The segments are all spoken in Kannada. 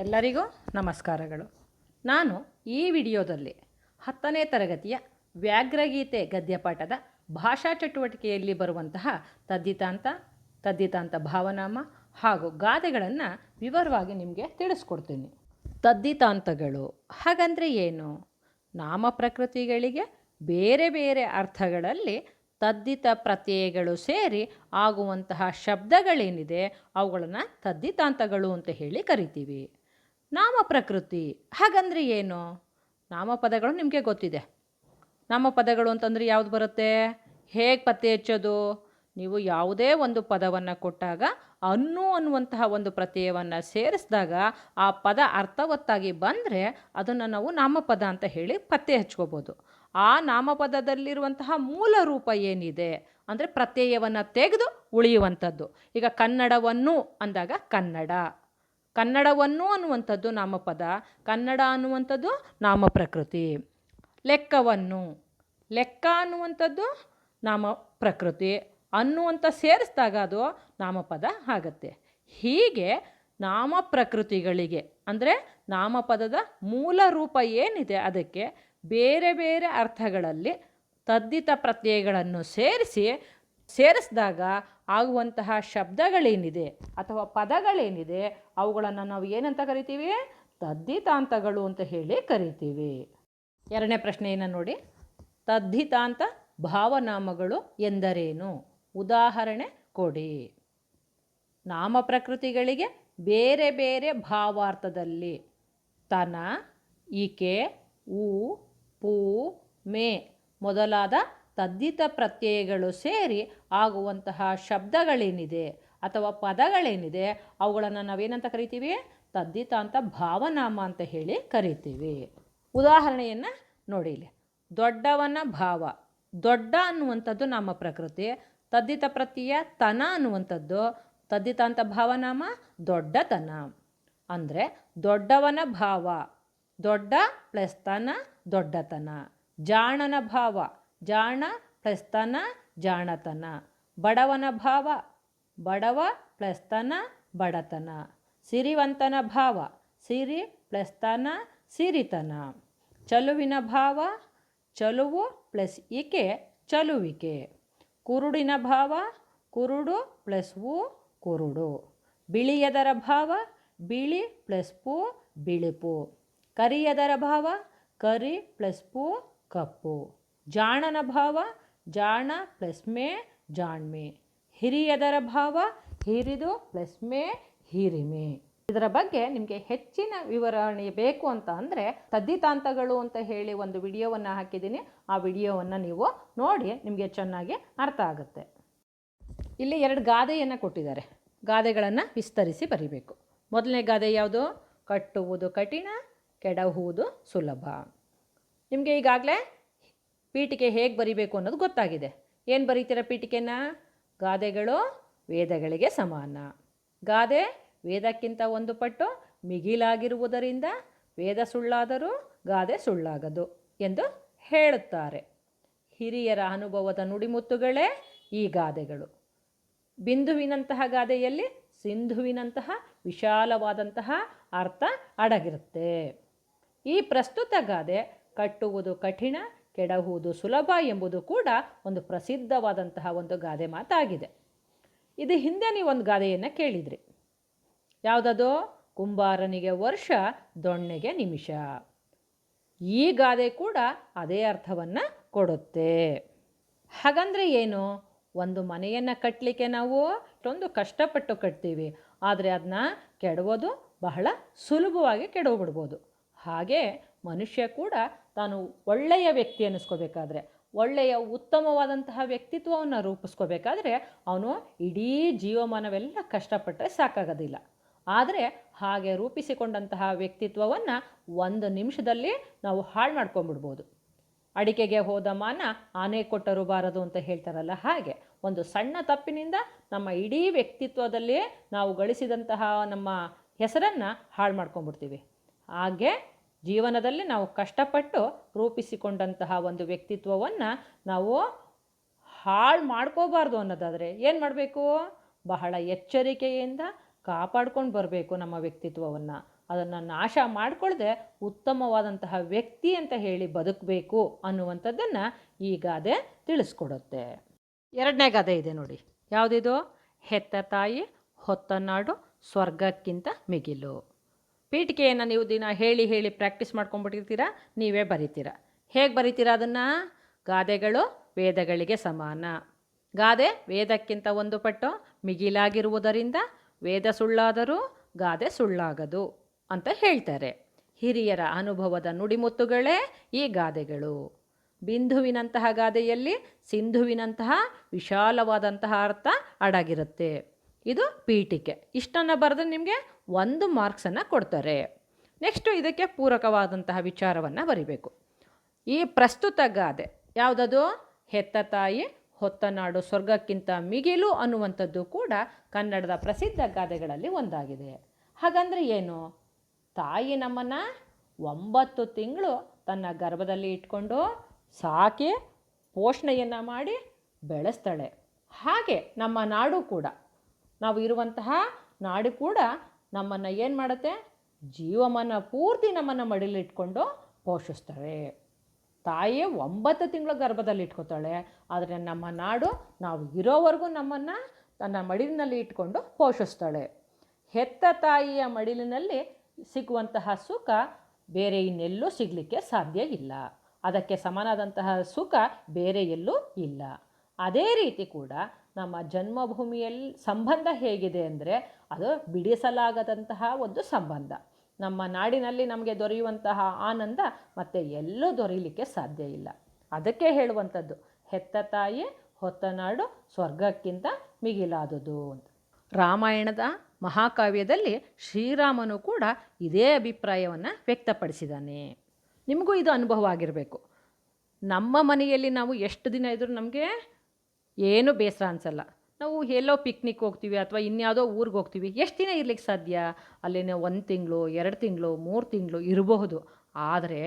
ಎಲ್ಲರಿಗೂ ನಮಸ್ಕಾರಗಳು. ನಾನು ಈ ವಿಡಿಯೋದಲ್ಲಿ ಹತ್ತನೇ ತರಗತಿಯ ವ್ಯಾಘ್ರಗೀತೆ ಗದ್ಯಪಾಠದ ಭಾಷಾ ಚಟುವಟಿಕೆಯಲ್ಲಿ ಬರುವಂತಹ ತದ್ದಿತಾಂತ ತದ್ದಿತಾಂತ ಭಾವನಾಮ ಹಾಗೂ ಗಾದೆಗಳನ್ನು ವಿವರವಾಗಿ ನಿಮಗೆ ತಿಳಿಸ್ಕೊಡ್ತೀನಿ. ತದ್ದಿತಾಂತಗಳು ಹಾಗಂದರೆ ಏನು? ನಾಮ ಪ್ರಕೃತಿಗಳಿಗೆ ಬೇರೆ ಬೇರೆ ಅರ್ಥಗಳಲ್ಲಿ ತದ್ದಿತ ಪ್ರತ್ಯಯಗಳು ಸೇರಿ ಆಗುವಂತಹ ಶಬ್ದಗಳೇನಿದೆ ಅವುಗಳನ್ನು ತದ್ದಿತಾಂತಗಳು ಅಂತ ಹೇಳಿ ಕರಿತೀವಿ. ನಾಮ ಪ್ರಕೃತಿ. ಹಾಗಂದ್ರೆ ಏನು? ನಾಮಪದಗಳು ನಿಮಗೆ ಗೊತ್ತಿದೆ. ನಾಮಪದಗಳು ಅಂತಂದರೆ ಯಾವುದು ಬರುತ್ತೆ? ಹೇಗೆ ಪತ್ತೆ ಹಚ್ಚೋದು? ನೀವು ಯಾವುದೇ ಒಂದು ಪದವನ್ನು ಕೊಟ್ಟಾಗ, ಅನ್ನು ಅನ್ನುವಂತಹ ಒಂದು ಪ್ರತ್ಯಯವನ್ನು ಸೇರಿಸಿದಾಗ, ಆ ಪದ ಅರ್ಥವತ್ತಾಗಿ ಬಂದರೆ ಅದನ್ನು ನಾವು ನಾಮಪದ ಅಂತ ಹೇಳಿ ಪತ್ತೆ ಹಚ್ಕೋಬೋದು. ಆ ನಾಮಪದದಲ್ಲಿರುವಂತಹ ಮೂಲ ರೂಪ ಏನಿದೆ? ಅಂದರೆ ಪ್ರತ್ಯಯವನ್ನು ತೆಗೆದು ಉಳಿಯುವಂಥದ್ದು. ಈಗ ಕನ್ನಡವನ್ನು ಅಂದಾಗ ಕನ್ನಡ. ಕನ್ನಡವನ್ನು ಅನ್ನುವಂಥದ್ದು ನಾಮಪದ, ಕನ್ನಡ ಅನ್ನುವಂಥದ್ದು ನಾಮ ಪ್ರಕೃತಿ ಲೆಕ್ಕವನ್ನು, ಲೆಕ್ಕ ಅನ್ನುವಂಥದ್ದು ನಾಮ ಪ್ರಕೃತಿ ಅನ್ನುವಂಥ ಸೇರಿಸಿದಾಗ ಅದು ನಾಮಪದ ಆಗುತ್ತೆ. ಹೀಗೆ ನಾಮ ಪ್ರಕೃತಿಗಳಿಗೆ ಅಂದರೆ ನಾಮಪದದ ಮೂಲ ರೂಪ ಏನಿದೆ ಅದಕ್ಕೆ ಬೇರೆ ಬೇರೆ ಅರ್ಥಗಳಲ್ಲಿ ತದ್ದಿತ ಪ್ರತ್ಯಯಗಳನ್ನು ಸೇರಿಸಿ, ಸೇರಿಸಿದಾಗ ಆಗುವಂತಹ ಶಬ್ದಗಳೇನಿದೆ ಅಥವಾ ಪದಗಳೇನಿದೆ ಅವುಗಳನ್ನು ನಾವು ಏನಂತ ಕರಿತೀವಿ? ತದ್ದಿತಾಂತಗಳು ಅಂತ ಹೇಳಿ ಕರಿತೀವಿ. ಎರಡನೇ ಪ್ರಶ್ನೆಯನ್ನು ನೋಡಿ. ತದ್ದಿತಾಂತ ಭಾವನಾಮಗಳು ಎಂದರೇನು? ಉದಾಹರಣೆ ಕೊಡಿ. ನಾಮ ಪ್ರಕೃತಿಗಳಿಗೆ ಬೇರೆ ಬೇರೆ ಭಾವಾರ್ಥದಲ್ಲಿ ತನ, ಈಕೆ, ಊ, ಪೂ, ಮೇ ಮೊದಲಾದ ತದ್ದಿತ ಪ್ರತ್ಯಯಗಳು ಸೇರಿ ಆಗುವಂತಹ ಶಬ್ದಗಳೇನಿದೆ ಅಥವಾ ಪದಗಳೇನಿದೆ ಅವುಗಳನ್ನು ನಾವೇನಂತ ಕರಿತೀವಿ? ತದ್ದಿತಾಂತ ಭಾವನಾಮ ಅಂತ ಹೇಳಿ ಕರಿತೀವಿ. ಉದಾಹರಣೆಯನ್ನು ನೋಡಿಲಿ ದೊಡ್ಡವನ ಭಾವ. ದೊಡ್ಡ ಅನ್ನುವಂಥದ್ದು ನಮ್ಮ ಪ್ರಕೃತಿ. ತದ್ದಿತ ಪ್ರತ್ಯಯ ತನ ಅನ್ನುವಂಥದ್ದು. ತದ್ದಿತಾಂತ ಭಾವನಾಮ? ದೊಡ್ಡತನ. ಅಂದರೆ ದೊಡ್ಡವನ ಭಾವ. ದೊಡ್ಡ ಪ್ಲಸ್ ತನ ದೊಡ್ಡತನ. ಜಾಣನ ಭಾವ. ಜಾಣ ಪ್ಲಸ್ ತನ ಜಾಣತನ. ಬಡವನ ಭಾವ, ಬಡವ ಪ್ಲಸ್ ತನ ಬಡತನ. ಸಿರಿವಂತನ ಭಾವ, ಸಿರಿ ಪ್ಲಸ್ ತನ ಸಿರಿತನ. ಚಲುವಿನ ಭಾವ, ಚಲುವು ಪ್ಲಸ್ ಇಕೆ ಚಲುವಿಕೆ. ಕುರುಡಿನ ಭಾವ, ಕುರುಡು ಪ್ಲಸ್ ಉ ಕುರುಡು. ಬಿಳಿಯದರ ಭಾವ, ಬಿಳಿ ಪ್ಲಸ್ ಪು ಬಿಳಿಪು ಕರಿಯದರ ಭಾವ, ಕರಿ ಪ್ಲಸ್ ಪು, ಕಪ್ಪು. ಜಾಣನ ಭಾವ, ಜಾಣ ಪ್ಲಸ್ ಮೇ ಜಾಣ್ಮೆ ಹಿರಿಯದರ ಭಾವ, ಹಿರಿದು ಪ್ಲಸ್ ಮೇ ಹಿರಿಮೆ ಇದರ ಬಗ್ಗೆ ನಿಮಗೆ ಹೆಚ್ಚಿನ ವಿವರಣೆ ಬೇಕು ಅಂತ ಅಂದರೆ ತದ್ದಿತಾಂತಗಳು ಅಂತ ಹೇಳಿ ಒಂದು ವಿಡಿಯೋವನ್ನು ಹಾಕಿದ್ದೀನಿ. ಆ ವಿಡಿಯೋವನ್ನು ನೀವು ನೋಡಿ, ನಿಮಗೆ ಚೆನ್ನಾಗಿ ಅರ್ಥ ಆಗುತ್ತೆ. ಇಲ್ಲಿ ಎರಡು ಗಾದೆಯನ್ನು ಕೊಟ್ಟಿದ್ದಾರೆ. ಗಾದೆಗಳನ್ನು ವಿಸ್ತರಿಸಿ ಬರೀಬೇಕು. ಮೊದಲನೇ ಗಾದೆ ಯಾವುದು? ಕಟ್ಟುವುದು ಕಠಿಣ, ಕೆಡಹುವುದು ಸುಲಭ. ನಿಮಗೆ ಈಗಾಗಲೇ ಪೀಠಿಕೆ ಹೇಗೆ ಬರಿಬೇಕು ಅನ್ನೋದು ಗೊತ್ತಾಗಿದೆ. ಏನು ಬರೀತೀರ ಪೀಠಿಕೆನ? ಗಾದೆಗಳು ವೇದಗಳಿಗೆ ಸಮಾನ. ಗಾದೆ ವೇದಕ್ಕಿಂತ ಒಂದು ಪಟ್ಟು ಮಿಗಿಲಾಗಿರುವುದರಿಂದ ವೇದ ಸುಳ್ಳಾದರೂ ಗಾದೆ ಸುಳ್ಳಾಗದು ಎಂದು ಹೇಳುತ್ತಾರೆ. ಹಿರಿಯರ ಅನುಭವದ ನುಡಿಮುತ್ತುಗಳೇ ಈ ಗಾದೆಗಳು. ಬಿಂದುವಿನಂತಹ ಗಾದೆಯಲ್ಲಿ ಸಿಂಧುವಿನಂತಹ ವಿಶಾಲವಾದಂತಹ ಅರ್ಥ ಅಡಗಿರುತ್ತೆ. ಈ ಪ್ರಸ್ತುತ ಗಾದೆ ಕಟ್ಟುವುದು ಕಠಿಣ ಕೆಡಹುವುದು ಸುಲಭ ಎಂಬುದು ಕೂಡ ಒಂದು ಪ್ರಸಿದ್ಧವಾದಂತಹ ಒಂದು ಗಾದೆ ಮಾತಾಗಿದೆ. ಇದು ಹಿಂದೆ ನೀವು ಒಂದು ಗಾದೆಯನ್ನು ಕೇಳಿದ್ರಿ. ಯಾವುದದು? ಕುಂಬಾರನಿಗೆ ವರ್ಷ, ದೊಣ್ಣೆಗೆ ನಿಮಿಷ. ಈ ಗಾದೆ ಕೂಡ ಅದೇ ಅರ್ಥವನ್ನು ಕೊಡುತ್ತೆ. ಹಾಗಂದರೆ ಏನು? ಒಂದು ಮನೆಯನ್ನು ಕಟ್ಟಲಿಕ್ಕೆ ನಾವು ಅಷ್ಟೊಂದು ಕಷ್ಟಪಟ್ಟು ಕಟ್ತೀವಿ. ಆದರೆ ಅದನ್ನ ಕೆಡವೋದು ಬಹಳ ಸುಲಭವಾಗಿ ಕೆಡವಿಬಿಡ್ಬೋದು ಹಾಗೆ ಮನುಷ್ಯ ಕೂಡ ತಾನು ಒಳ್ಳೆಯ ವ್ಯಕ್ತಿ ಅನ್ನಿಸ್ಕೋಬೇಕಾದ್ರೆ, ಒಳ್ಳೆಯ ಉತ್ತಮವಾದಂತಹ ವ್ಯಕ್ತಿತ್ವವನ್ನು ರೂಪಿಸ್ಕೋಬೇಕಾದ್ರೆ ಅವನು ಇಡೀ ಜೀವಮಾನವೆಲ್ಲ ಕಷ್ಟಪಟ್ಟರೆ ಸಾಕಾಗೋದಿಲ್ಲ. ಆದರೆ ಹಾಗೆ ರೂಪಿಸಿಕೊಂಡಂತಹ ವ್ಯಕ್ತಿತ್ವವನ್ನು ಒಂದು ನಿಮಿಷದಲ್ಲಿ ನಾವು ಹಾಳು ಮಾಡ್ಕೊಂಬಿಡ್ಬೋದು. ಅಡಿಕೆಗೆ ಹೋದ ಮಾನ ಆನೆ ಕೊಟ್ಟರು ಬಾರದು ಅಂತ ಹೇಳ್ತಾರಲ್ಲ ಹಾಗೆ, ಒಂದು ಸಣ್ಣ ತಪ್ಪಿನಿಂದ ನಮ್ಮ ಇಡೀ ವ್ಯಕ್ತಿತ್ವದಲ್ಲಿ ನಾವು ಗಳಿಸಿದಂತಹ ನಮ್ಮ ಹೆಸರನ್ನು ಹಾಳು ಮಾಡ್ಕೊಂಡ್ಬಿಡ್ತೀವಿ ಹಾಗೆ ಜೀವನದಲ್ಲಿ ನಾವು ಕಷ್ಟಪಟ್ಟು ರೂಪಿಸಿಕೊಂಡಂತಹ ಒಂದು ವ್ಯಕ್ತಿತ್ವವನ್ನು ನಾವು ಹಾಳು ಮಾಡ್ಕೋಬಾರ್ದು ಅನ್ನೋದಾದರೆ ಏನು ಮಾಡಬೇಕು? ಬಹಳ ಎಚ್ಚರಿಕೆಯಿಂದ ಕಾಪಾಡ್ಕೊಂಡು ಬರಬೇಕು ನಮ್ಮ ವ್ಯಕ್ತಿತ್ವವನ್ನು. ಅದನ್ನು ನಾಶ ಮಾಡಿಕೊಳ್ಳದೆ ಉತ್ತಮವಾದಂತಹ ವ್ಯಕ್ತಿ ಅಂತ ಹೇಳಿ ಬದುಕಬೇಕು ಅನ್ನುವಂಥದ್ದನ್ನು ಈ ಗಾದೆ ತಿಳಿಸ್ಕೊಡುತ್ತೆ. ಎರಡನೇ ಗಾದೆ ಇದೆ ನೋಡಿ. ಯಾವುದಿದು? ಹೆತ್ತ ತಾಯಿ, ಹೊತ್ತ ನಾಡು, ಸ್ವರ್ಗಕ್ಕಿಂತ ಮಿಗಿಲು. ಪೀಠಿಕೆಯನ್ನು ನೀವು ದಿನ ಹೇಳಿ ಹೇಳಿ ಪ್ರಾಕ್ಟೀಸ್ ಮಾಡ್ಕೊಂಡ್ಬಿಟ್ಟಿರ್ತೀರ, ನೀವೇ ಬರಿತೀರ. ಹೇಗೆ ಬರಿತೀರ ಅದನ್ನು? ಗಾದೆಗಳು ವೇದಗಳಿಗೆ ಸಮಾನ. ಗಾದೆ ವೇದಕ್ಕಿಂತ ಒಂದು ಪಟ್ಟು ಮಿಗಿಲಾಗಿರುವುದರಿಂದ ವೇದ ಸುಳ್ಳಾದರೂ ಗಾದೆ ಸುಳ್ಳಾಗದು ಅಂತ ಹೇಳ್ತಾರೆ. ಹಿರಿಯರ ಅನುಭವದ ನುಡಿಮುತ್ತುಗಳೇ ಈ ಗಾದೆಗಳು. ಬಿಂದುವಿನಂತಹ ಗಾದೆಯಲ್ಲಿ ಸಿಂಧುವಿನಂತಹ ವಿಶಾಲವಾದಂತಹ ಅರ್ಥ ಅಡಗಿರುತ್ತೆ. ಇದು ಪೀಠಿಕೆ. ಇಷ್ಟನ್ನು ಬರೆದು ನಿಮಗೆ ಒಂದು ಮಾರ್ಕ್ಸನ್ನು ಕೊಡ್ತಾರೆ. ನೆಕ್ಸ್ಟು ಇದಕ್ಕೆ ಪೂರಕವಾದಂತಹ ವಿಚಾರವನ್ನು ಬರಿಬೇಕು. ಈ ಪ್ರಸ್ತುತ ಗಾದೆ ಯಾವುದದು? ಹೆತ್ತ ತಾಯಿ, ಹೊತ್ತ ನಾಡು, ಸ್ವರ್ಗಕ್ಕಿಂತ ಮಿಗಿಲು ಅನ್ನುವಂಥದ್ದು ಕೂಡ ಕನ್ನಡದ ಪ್ರಸಿದ್ಧ ಗಾದೆಗಳಲ್ಲಿ ಒಂದಾಗಿದೆ. ಹಾಗಂದ್ರೆ ಏನು? ತಾಯಿ ನಮ್ಮನ್ನು ಒಂಬತ್ತು ತಿಂಗಳು ತನ್ನ ಗರ್ಭದಲ್ಲಿ ಇಟ್ಕೊಂಡು ಸಾಕಿ ಪೋಷಣೆಯನ್ನು ಮಾಡಿ ಬೆಳೆಸ್ತಾಳೆ. ಹಾಗೆ ನಮ್ಮ ನಾಡು ಕೂಡ. ನಾವು ಇರುವಂತಹ ನಾಡು ಕೂಡ ನಮ್ಮನ್ನು ಏನು ಮಾಡುತ್ತೆ? ಜೀವಮಾನ ಪೂರ್ತಿ ನಮ್ಮನ್ನು ಮಡಿಲಿಟ್ಕೊಂಡು ಪೋಷಿಸ್ತಾಳೆ ತಾಯಿ ಒಂಬತ್ತು ತಿಂಗಳ ಗರ್ಭದಲ್ಲಿ ಇಟ್ಕೋತಾಳೆ. ಆದರೆ ನಮ್ಮ ನಾಡು ನಾವು ಇರೋವರೆಗೂ ನಮ್ಮನ್ನು ತನ್ನ ಮಡಿಲಿನಲ್ಲಿ ಇಟ್ಕೊಂಡು ಪೋಷಿಸ್ತಾಳೆ. ಹೆತ್ತ ತಾಯಿಯ ಮಡಿಲಿನಲ್ಲಿ ಸಿಗುವಂತಹ ಸುಖ ಬೇರೆ ಇನ್ನೆಲ್ಲೂ ಸಿಗಲಿಕ್ಕೆ ಸಾಧ್ಯ ಇಲ್ಲ. ಅದಕ್ಕೆ ಸಮನಾದಂತಹ ಸುಖ ಬೇರೆ ಎಲ್ಲೂ ಇಲ್ಲ. ಅದೇ ರೀತಿ ಕೂಡ ನಮ್ಮ ಜನ್ಮಭೂಮಿಯಲ್ಲಿ ಸಂಬಂಧ ಹೇಗಿದೆ ಅಂದರೆ ಅದು ಬಿಡಿಸಲಾಗದಂತಹ ಒಂದು ಸಂಬಂಧ. ನಮ್ಮ ನಾಡಿನಲ್ಲಿ ನಮಗೆ ದೊರೆಯುವಂತಹ ಆನಂದ ಮತ್ತು ಎಲ್ಲೂ ದೊರೆಯಲಿಕ್ಕೆ ಸಾಧ್ಯ ಇಲ್ಲ. ಅದಕ್ಕೆ ಹೇಳುವಂಥದ್ದು, ಹೆತ್ತ ತಾಯಿ, ಹೊತ್ತ ನಾಡು, ಸ್ವರ್ಗಕ್ಕಿಂತ ಮಿಗಿಲಾದುದು ಅಂತ. ರಾಮಾಯಣದ ಮಹಾಕಾವ್ಯದಲ್ಲಿ ಶ್ರೀರಾಮನು ಕೂಡ ಇದೇ ಅಭಿಪ್ರಾಯವನ್ನು ವ್ಯಕ್ತಪಡಿಸಿದ್ದಾನೆ ನಿಮಗೂ ಇದು ಅನುಭವ ಆಗಿರಬೇಕು ನಮ್ಮ ಮನೆಯಲ್ಲಿ ನಾವು ಎಷ್ಟು ದಿನ ಇದ್ರೂ ನಮಗೆ ಏನೂ ಬೇಸರ ಅನಿಸಲ್ಲ. ನಾವು ಎಲ್ಲೋ ಪಿಕ್ನಿಕ್ ಹೋಗ್ತೀವಿ ಅಥವಾ ಇನ್ಯಾವುದೋ ಊರಿಗೆ ಹೋಗ್ತೀವಿ, ಎಷ್ಟು ದಿನ ಇರ್ಲಿಕ್ಕೆ ಸಾಧ್ಯ? ಅಲ್ಲಿನ ಒಂದು ತಿಂಗಳು, ಎರಡು ತಿಂಗಳು, ಮೂರು ತಿಂಗಳು ಇರಬಹುದು. ಆದರೆ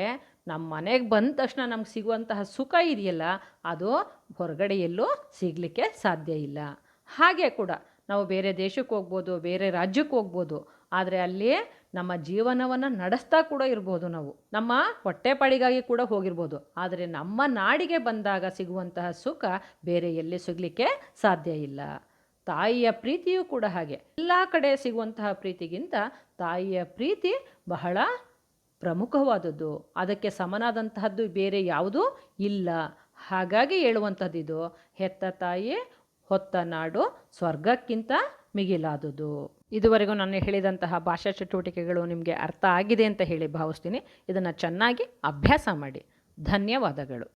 ನಮ್ಮ ಮನೆಗೆ ಬಂದ ತಕ್ಷಣ ನಮ್ಗೆ ಸಿಗುವಂತಹ ಸುಖ ಇದೆಯಲ್ಲ, ಅದು ಹೊರಗಡೆಯಲ್ಲೂ ಸಿಗಲಿಕ್ಕೆ ಸಾಧ್ಯ ಇಲ್ಲ. ಹಾಗೆ ಕೂಡ ನಾವು ಬೇರೆ ದೇಶಕ್ಕೆ ಹೋಗ್ಬೋದು, ಬೇರೆ ರಾಜ್ಯಕ್ಕೆ ಹೋಗ್ಬೋದು ಆದರೆ ಅಲ್ಲಿ ನಮ್ಮ ಜೀವನವನ್ನು ನಡೆಸ್ತಾ ಕೂಡ ಇರ್ಬೋದು ನಾವು. ನಮ್ಮ ಹೊಟ್ಟೆಪಾಡಿಗಾಗಿ ಕೂಡ ಹೋಗಿರ್ಬೋದು. ಆದರೆ ನಮ್ಮ ನಾಡಿಗೆ ಬಂದಾಗ ಸಿಗುವಂತಹ ಸುಖ ಬೇರೆ ಎಲ್ಲಿ ಸಿಗಲಿಕ್ಕೆ ಸಾಧ್ಯ ಇಲ್ಲ. ತಾಯಿಯ ಪ್ರೀತಿಯೂ ಕೂಡ ಹಾಗೆ. ಎಲ್ಲ ಕಡೆ ಸಿಗುವಂತಹ ಪ್ರೀತಿಗಿಂತ ತಾಯಿಯ ಪ್ರೀತಿ ಬಹಳ ಪ್ರಮುಖವಾದದ್ದು. ಅದಕ್ಕೆ ಸಮನಾದಂತಹದ್ದು ಬೇರೆ ಯಾವುದೂ ಇಲ್ಲ. ಹಾಗಾಗಿ ಹೇಳುವಂಥದ್ದಿದು ಹೆತ್ತ ತಾಯಿ, ಹೊತ್ತ ನಾಡು, ಸ್ವರ್ಗಕ್ಕಿಂತ ಮಿಗಿಲಾದುದು ಇದುವರೆಗೂ ನಾನು ಹೇಳಿದಂತಹ ಭಾಷಾ ಚಟುವಟಿಕೆಗಳು ನಿಮಗೆ ಅರ್ಥ ಆಗಿದೆ ಅಂತ ಹೇಳಿ ಭಾವಿಸ್ತೀನಿ. ಇದನ್ನು ಚೆನ್ನಾಗಿ ಅಭ್ಯಾಸ ಮಾಡಿ. ಧನ್ಯವಾದಗಳು.